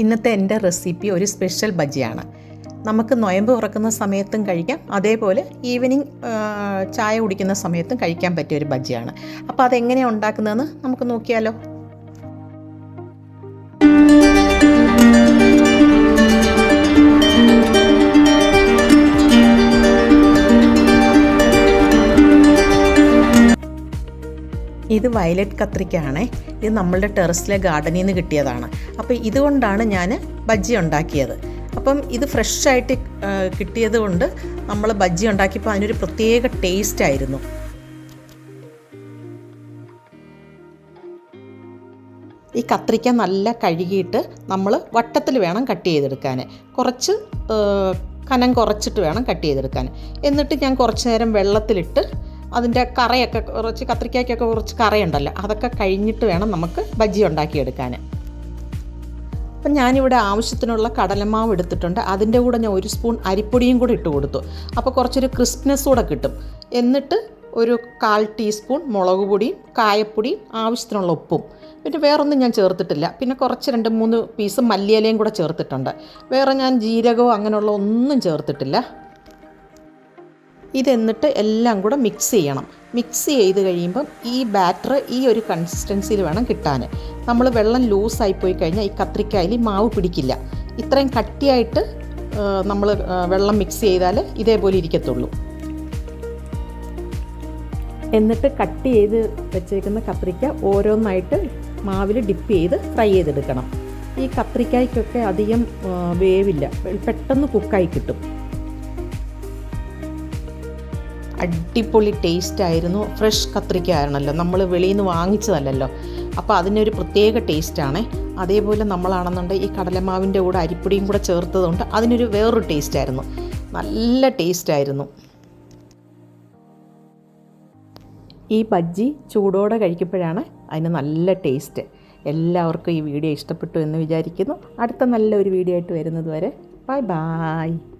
ഇന്നത്തെ എന്റെ റെസിപ്പി ഒരു സ്പെഷ്യൽ ബജിയാണ്. നമുക്ക് നൊയമ്പ് തുറക്കുന്ന സമയത്തും കഴിക്കാം. അതേപോലെ ഈവനിങ് ചായ കുടിക്കുന്ന സമയത്തും കഴിക്കാൻ പറ്റിയ ഒരു ബജിയാണ്. അപ്പോൾ അതെങ്ങനെയാണ് ഉണ്ടാക്കുന്നതെന്ന് നമുക്ക് നോക്കിയാലോ. ഇത് വയലറ്റ് കത്രിക്കയാണ് ഇത് നമ്മളുടെ ടെറസിലെ ഗാർഡനിൽ നിന്ന് കിട്ടിയതാണ്. അപ്പോൾ ഇതുകൊണ്ടാണ് ഞാൻ ബജ്ജി ഉണ്ടാക്കിയത്. അപ്പം ഇത് ഫ്രഷായിട്ട് കിട്ടിയത് കൊണ്ട് നമ്മൾ ബജ്ജി ഉണ്ടാക്കിയപ്പോൾ അതിനൊരു പ്രത്യേക ടേസ്റ്റ് ആയിരുന്നു. ഈ കത്രിക്ക നല്ല കഴുകിയിട്ട് നമ്മൾ വട്ടത്തിൽ വേണം കട്ട് ചെയ്തെടുക്കാൻ. കുറച്ച് കനം കുറച്ചിട്ട് വേണം കട്ട് ചെയ്തെടുക്കാൻ. എന്നിട്ട് ഞാൻ കുറച്ച് നേരം വെള്ളത്തിലിട്ട് അതിന്റെ കറയൊക്കെ കുറച്ച് കത്രിക്കയ്ക്കൊക്കെ കുറച്ച് കറയുണ്ടല്ലോ. അതൊക്കെ കഴിഞ്ഞിട്ട് വേണം നമുക്ക് ബജ്ജി ഉണ്ടാക്കിയെടുക്കാൻ. അപ്പം ഞാനിവിടെ ആവശ്യത്തിനുള്ള കടലമാവ് എടുത്തിട്ടുണ്ട്. അതിന്റെ കൂടെ ഞാൻ ഒരു സ്പൂൺ അരിപ്പൊടിയും കൂടെ ഇട്ട് കൊടുത്തു. അപ്പോൾ കുറച്ചൊരു ക്രിസ്പ്നെസ് കൂടെ കിട്ടും. എന്നിട്ട് ഒരു കാൽ ടീസ്പൂൺ മുളക് പൊടിയും കായപ്പൊടിയും ആവശ്യത്തിനുള്ള ഉപ്പും. പിന്നെ വേറൊന്നും ഞാൻ ചേർത്തിട്ടില്ല. പിന്നെ കുറച്ച് രണ്ട് മൂന്ന് പീസ് മല്ലിയിലയും കൂടെ ചേർത്തിട്ടുണ്ട്. വേറെ ഞാൻ ജീരകമോ അങ്ങനെയുള്ള ഒന്നും ചേർത്തിട്ടില്ല. ഇതെന്നിട്ട് എല്ലാം കൂടെ മിക്സ് ചെയ്യണം. മിക്സ് ചെയ്ത് കഴിയുമ്പം ഈ ബാറ്റർ ഈ ഒരു കൺസിസ്റ്റൻസിയിൽ വേണം കിട്ടാൻ നമ്മൾ വെള്ളം ലൂസായി പോയി കഴിഞ്ഞാൽ ഈ കത്രിക്കായിൽ മാവ് പിടിക്കില്ല. ഇത്രയും കട്ടിയായിട്ട് നമ്മൾ വെള്ളം മിക്സ് ചെയ്താൽ ഇതേപോലെ ഇരിക്കത്തുള്ളൂ. എന്നിട്ട് കട്ട് ചെയ്ത് വെച്ചേക്കുന്ന കത്രിക്ക ഓരോന്നായിട്ട് മാവിൽ ഡിപ്പ് ചെയ്ത് ഫ്രൈ ചെയ്തെടുക്കണം. ഈ കത്രിക്കായ്ക്കൊക്കെ അധികം വേവില്ല. പെട്ടെന്ന് കുക്കായി കിട്ടും. അടിപൊളി ടേസ്റ്റ് ആയിരുന്നു. ഫ്രഷ് കത്രിക്ക ആയിരുന്നല്ലോ നമ്മൾ വെളിയിൽ നിന്ന് വാങ്ങിച്ചതല്ലല്ലോ. അപ്പോൾ അതിനൊരു പ്രത്യേക ടേസ്റ്റാണ് അതേപോലെ നമ്മളാണെന്നുണ്ടെങ്കിൽ ഈ കടലമാവിന്റെ കൂടെ അരിപ്പൊടിയും കൂടെ ചേർത്തതുകൊണ്ട് അതിനൊരു വേറൊരു ടേസ്റ്റ് ആയിരുന്നു. നല്ല ടേസ്റ്റ് ആയിരുന്നു. ഈ ബജ്ജി ചൂടോടെ കഴിക്കുമ്പോഴാണ് അതിന് നല്ല ടേസ്റ്റ് എല്ലാവർക്കും ഈ വീഡിയോ ഇഷ്ടപ്പെട്ടു എന്ന് വിചാരിക്കുന്നു. അടുത്ത നല്ലൊരു വീഡിയോ ആയിട്ട് വരുന്നത് വരെ. Bye bye